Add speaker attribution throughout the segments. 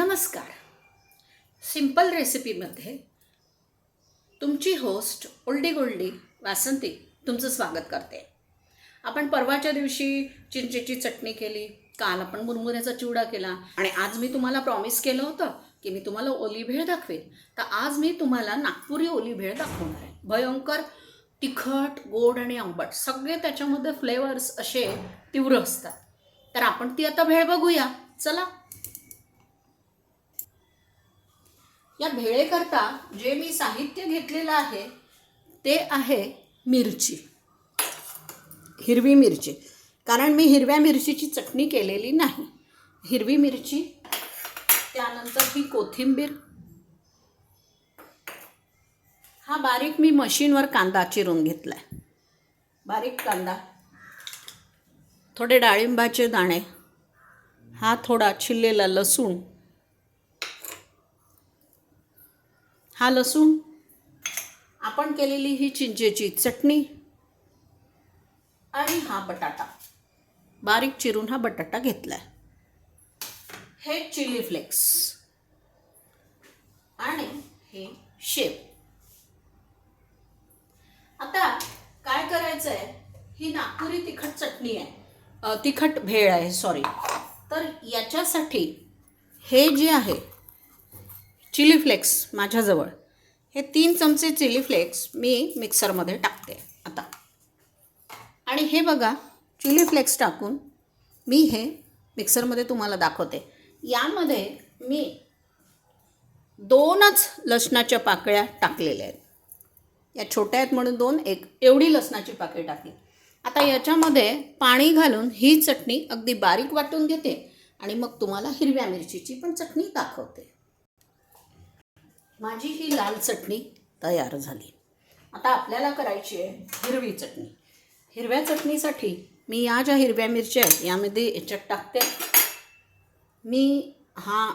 Speaker 1: नमस्कार. सिंपल रेसिपीमध्ये तुमची होस्ट ओल्डी गोल्डी वासंती तुमचं स्वागत करते. आपण परवाच्या दिवशी चिंचेची चटणी केली काल आपण मुरमुऱ्याचा चिवडा केला आणि आज मी तुम्हाला प्रॉमिस केलं होतं की मी तुम्हाला ओली भेळ दाखवेन. तर आज मी तुम्हाला नागपुरी ओली भेळ दाखवणार आहे. भयंकर तिखट गोड आणि आंबट सगळे त्याच्यामध्ये फ्लेवर्स असे तीव्र असतात. तर आपण ती आता भेळ बघूया. चला. या भेळेकरता जे मी साहित्य घेतलेलं आहे ते आहे मिरची. हिरवी मिरची. कारण मी हिरव्या मिरचीची चटणी केलेली नाही. हिरवी मिरची त्यानंतर ही कोथिंबीर. हा बारीक मी मशीनवर कांदा चिरून घेतला आहे बारीक कांदा. थोडे डाळिंबाचे दाणे. हा थोडा छिललेला लसूण. हा लसूण. आपण केलेली ही चिंचेची चटणी. आणि हा बटाटा. बारीक चिरून हा बटाटा घेतला आहे हे चिली फ्लेक्स. आणि हे शेप. आता काय करायचं आहे ही नागपुरी तिखट चटणी आहे. तिखट भेळ आहे सॉरी तर याच्यासाठी हे जे आहे चिली फ्लेक्स माझ्याजवळ. हे तीन चमचे चिली फ्लेक्स मी मिक्सरमध्ये टाकते आता. आणि हे बघा चिली फ्लेक्स टाकून मी हे मिक्सरमध्ये तुम्हाला दाखवते. यामध्ये मी दोनच लसणाच्या पाकळ्या टाकलेल्या आहेत. या छोट्या आहेत म्हणून दोन एक एवढी लसणाची पाकळी टाकली. आता याच्यामध्ये पाणी घालून ही चटणी अगदी बारीक वाटून घेते आणि मग तुम्हाला हिरव्या मिरचीची पण चटणी दाखवते. माझी ही लाल चटणी तयार झाली. आता आपल्याला करायची आहे हिरवी चटणी. हिरव्या चटणीसाठी मी या ज्या हिरव्या मिरच्या आहेत यामध्ये याच्यात टाकते. मी हा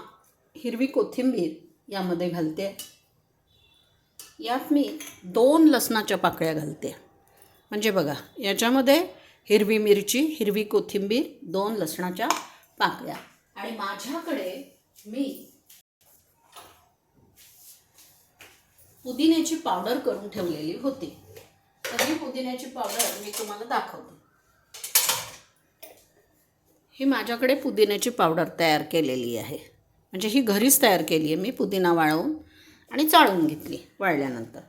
Speaker 1: हिरवी कोथिंबीर यामध्ये घालते. यात मी दोन लसणाच्या पाकळ्या घालते. म्हणजे बघा याच्यामध्ये हिरवी मिरची हिरवी कोथिंबीर दोन लसणाच्या पाकळ्या. आणि माझ्याकडे मी पुदिन्याची पावडर करून ठेवलेली होती. तर ही पुदिन्याची पावडर मी तुम्हाला दाखवते. ही माझ्याकडे पुदिन्याची पावडर तयार केलेली आहे. म्हणजे ही घरीच तयार केली आहे मी पुदिना वाळवून आणि चाळून घेतली वाळल्यानंतर.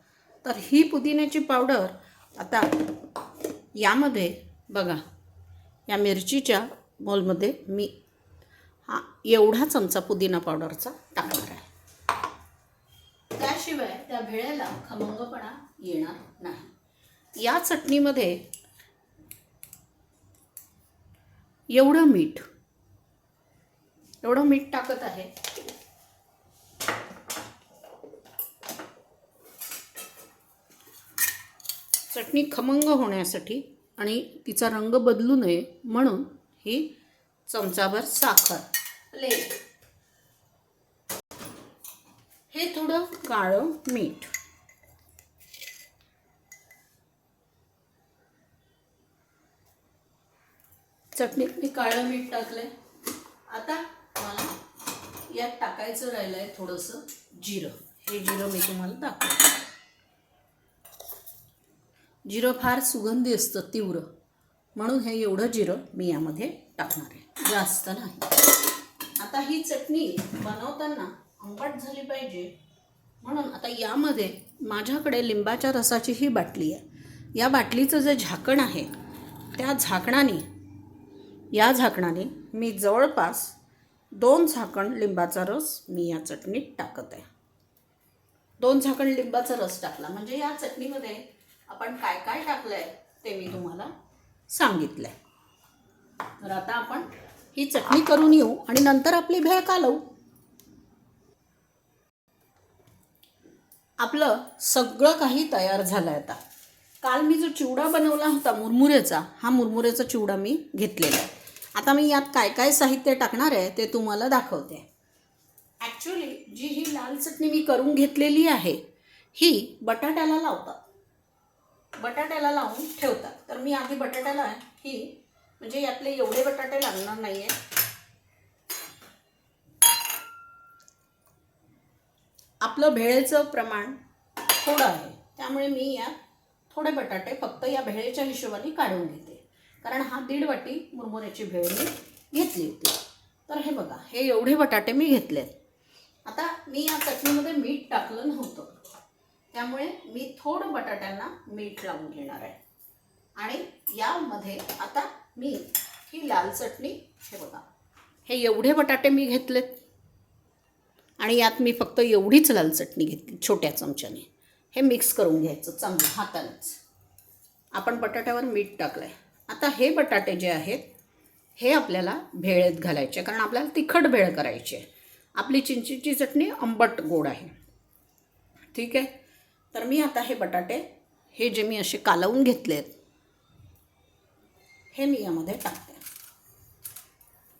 Speaker 1: तर ही पुदिन्याची पावडर आता यामध्ये बघा या मिरचीच्या बॉलमध्ये मी हा एवढा चमचा पुदिना पावडरचा टाकणार आहे. त्या भेळेला खमंगपणा येणार नाही. या चटणीमध्ये एवढं मीठ एवढं मीठ टाकत आहे. चटणी खमंग होण्यासाठी आणि तिचा रंग बदलू नये म्हणून ही चमचाभर साखर. ले हे थोडं काळं मीठ. चटणीत मी काळं मीठ टाकलंय. आता मला यात टाकायचं राहिलं आहे थोडंसं जिरं. हे जिरं मी तुम्हाला दाखव जिरं फार सुगंधी असतं तीव्र. म्हणून हे एवढं जिरं मी यामध्ये टाकणार आहे. जास्त नाही. आता ही चटणी बनवताना आंबट झाली पाहिजे. म्हणून आता यामध्ये माझ्याकडे लिंबाच्या रसाची ही बाटली आहे. या बाटलीचं जे झाकण आहे त्या झाकणाने या झाकणाने मी जवळपास दोन झाकण लिंबाचा रस मी या चटणीत टाकत आहे. दोन झाकण लिंबाचा रस टाकला. म्हणजे या चटणीमध्ये आपण काय काय टाकलं आहे ते मी तुम्हाला सांगितलं आहे तर आता आपण ही चटणी करून येऊ आणि नंतर आपली भेळ कालवू. आपलं सगळं काही तयार झालं आहे आता. काल मी जो चिवडा बनवला होता मुरमुऱ्याचा हा मुरमुऱ्याचा चिवडा मी घेतलेला आहे. आता मी यात काय काय साहित्य टाकणार आहे ते तुम्हाला दाखवते. ॲक्च्युली जी ही लाल चटणी मी करून घेतलेली आहे ही बटाट्याला लावतात. बटाट्याला लावून ठेवतात. तर मी आधी बटाट्याला ही म्हणजे यातले एवढे बटाटे लागणार नाही आहे आपलं भेळेचं प्रमाण थोडं आहे. त्यामुळे मी यात थोडे बटाटे फक्त या भेळेच्या हिशोबाने काढून घेते. कारण हा दीड वाटी मुरमुऱ्याची भेळ मी घेतली होती. तर हे बघा हे एवढे बटाटे मी घेतले आता मी या चटणीमध्ये मीठ टाकलं नव्हतं. त्यामुळे मी थोडं बटाट्यांना मीठ लावून घेणार आहे. आणि यामध्ये आता मी ही लाल चटणी हे बघा हे एवढे बटाटे मी घेतलेत. आणि यात मी फक्त एवढीच लाल चटणी घेतली छोट्या चमच्याने. हे मिक्स करून घ्यायचं चांगलं हातानेच. आपण बटाट्यावर मीठ टाकलं आहे आता हे बटाटे जे आहेत हे आपल्याला भेळेत घालायचे कारण आपल्याला तिखट भेळ करायची आहे. आपली चिंचेची चटणी आंबट गोड आहे. ठीक आहे? तर मी आता हे बटाटे हे जे मी असे कालवून घेतलेत हे मी यामध्ये टाकते.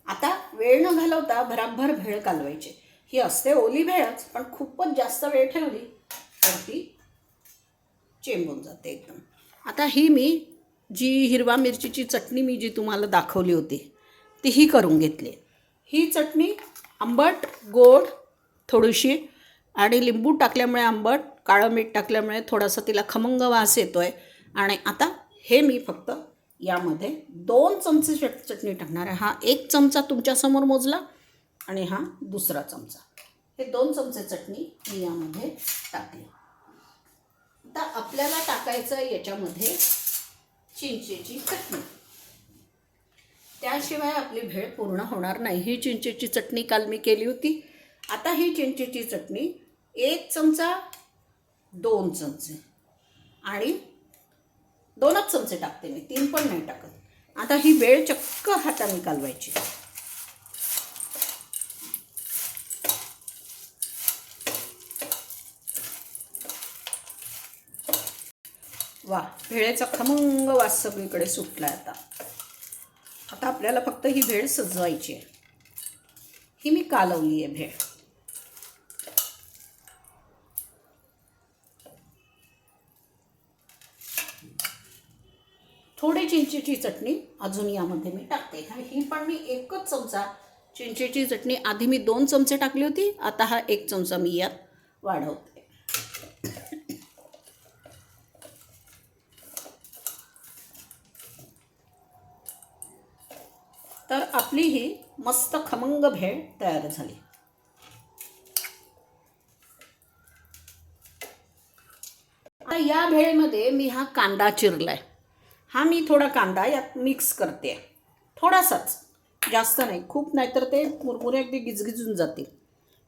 Speaker 1: आता वेळ न घालवता भराभर भेळ कालवायची. ही असते ओली भेळच पण खूपच जास्त वेळ ठेवली तर ती चेंबून जाते एकदम. आता ही मी जी हिरवा मिरचीची चटणी मी जी तुम्हाला दाखवली होती ती ही करून घेतली. ही चटणी आंबट गोड थोडीशी आणि लिंबू टाकल्यामुळे आंबट काळं मीठ टाकल्यामुळे थोडासा तिला खमंग वास येतो आहे आणि आता हे मी फक्त यामध्ये दोन चमचे चट चटणी टाकणार आहे. हा एक चमचा तुमच्यासमोर मोजला आणि हा दुसरा चमचा. हे दोन चमचे चटणी मी यामध्ये टाकली. आता आपल्याला टाकायचं आहे याच्यामध्ये चिंचेची चटणी. त्याशिवाय आपली भेळ पूर्ण होणार नाही. ही चिंचेची चटणी काल मी केली होती. आता ही चिंचेची चटणी एक चमचा दोन चमचे. आणि दोनच चमचे टाकते मी. तीन पण नाही टाकत. आता ही वेळ चक्क हाताने कालवायची. वा भेळेचा खमंग वास सगळीकडे सुटला आता. आता आपल्याला फक्त ही भेळ सजवायची आहे. ही मी कालवली आहे भेळ. थोडी चिंचेची चटणी अजून यामध्ये मी टाकते. ही पण मी एकच चमचा चिंचेची चटणी. आधी मी दोन चमचे टाकली होती आता हा एक चमचा मी यात वाढवते. तर आपली ही मस्त खमंग भेळ तयार झाली. आता या भेळेमध्ये मी हा कांदा चिरलाय. हा मी थोडा कांदा यात मिक्स करते. थोडासाच. जास्त नाही. खूप नाहीतर ते मुरमुरे अगदी गिजगिजून जातील.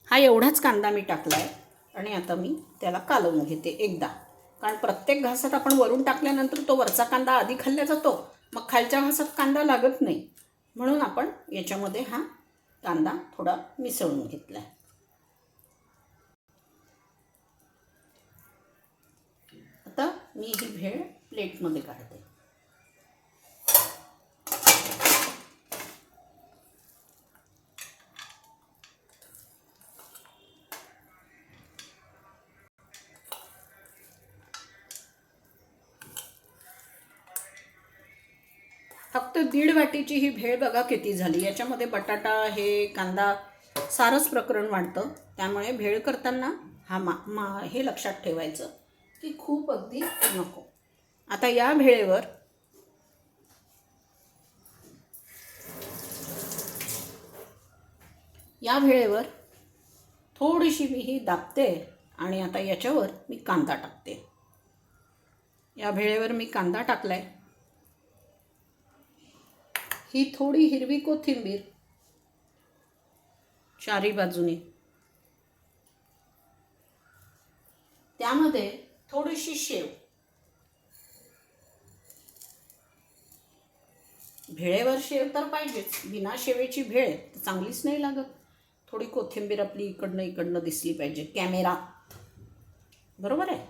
Speaker 1: हा एवढाच कांदा मी टाकला आहे आणि आता मी त्याला कालवून घेते एकदा. कारण प्रत्येक घासात आपण वरून टाकल्यानंतर तो वरचा कांदा आधी खाल्ला जातो. मग खालच्या घासात कांदा लागत नाही. म्हणून आपण याच्यामध्ये हा कांदा थोडा मिसळून घेतला आहे आता मी ही भेळ प्लेटमध्ये काढते. फक्त दीड वाटीची ही भेळ बघा किती झाली. याच्यामध्ये बटाटा हे कांदा सारंच प्रकरण वाढतं. त्यामुळे भेळ करताना हा मा मा हे लक्षात ठेवायचं की खूप अगदी नको. आता या भेळेवर या भेळेवर थोडीशी मी ही दाबते आणि आता याच्यावर मी कांदा टाकते. या भेळेवर मी कांदा टाकलाय. ही थोडी हिरवी कोथिंबीर. चारी बाजूने. त्यामध्ये थोडीशी शेव. भेळेवर शेव तर पाहिजेच. बिना शेवेची भेळ तर चांगलीच नाही लागत. थोडी कोथिंबीर आपली इकडनं इकडनं दिसली पाहिजे. कॅमेरा. बरोबर आहे?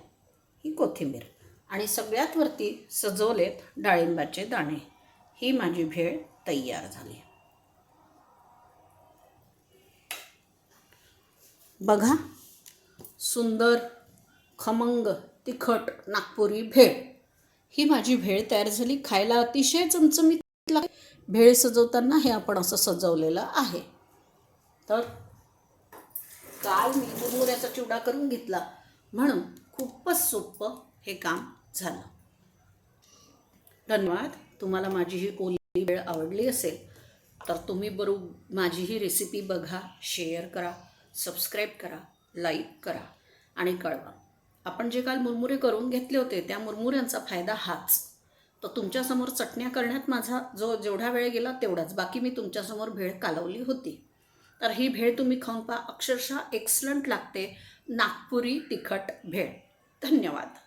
Speaker 1: ही कोथिंबीर. आणि सगळ्यात वरती सजवलेत डाळिंबाचे दाणे. ही माझी भेळ तयार झाली. बघा सुंदर खमंग तिखट नागपुरी भेळ. ही माझी भेळ तयार झाली. खायला अतिशय चमचमीत लागते. भेळ सजवताना हे आपण असं सजवलेलं आहे. तर काल मी मुरमुऱ्याचा चिवडा करून घेतला. म्हणून खूपच सोपं हे काम झालं. धन्यवाद. तुम्हाला माझी ही ओली वेळ आवडली असेल तर तुम्ही बरोबर माझी ही रेसिपी बघा शेअर करा सबस्क्राईब करा लाईक करा आणि कळवा. आपण जे काल मुरमुरे करून घेतले होते त्या मुरमुऱ्यांचा फायदा हाच. तर तुमच्यासमोर चटण्या करण्यात माझा जो जेवढा वेळ गेला तेवढाच. बाकी मी तुमच्यासमोर भेळ कालवली होती. तर ही भेळ तुम्ही खाऊन पहा अक्षरशः एक्सलंट लागते. नागपुरी तिखट भेळ. धन्यवाद.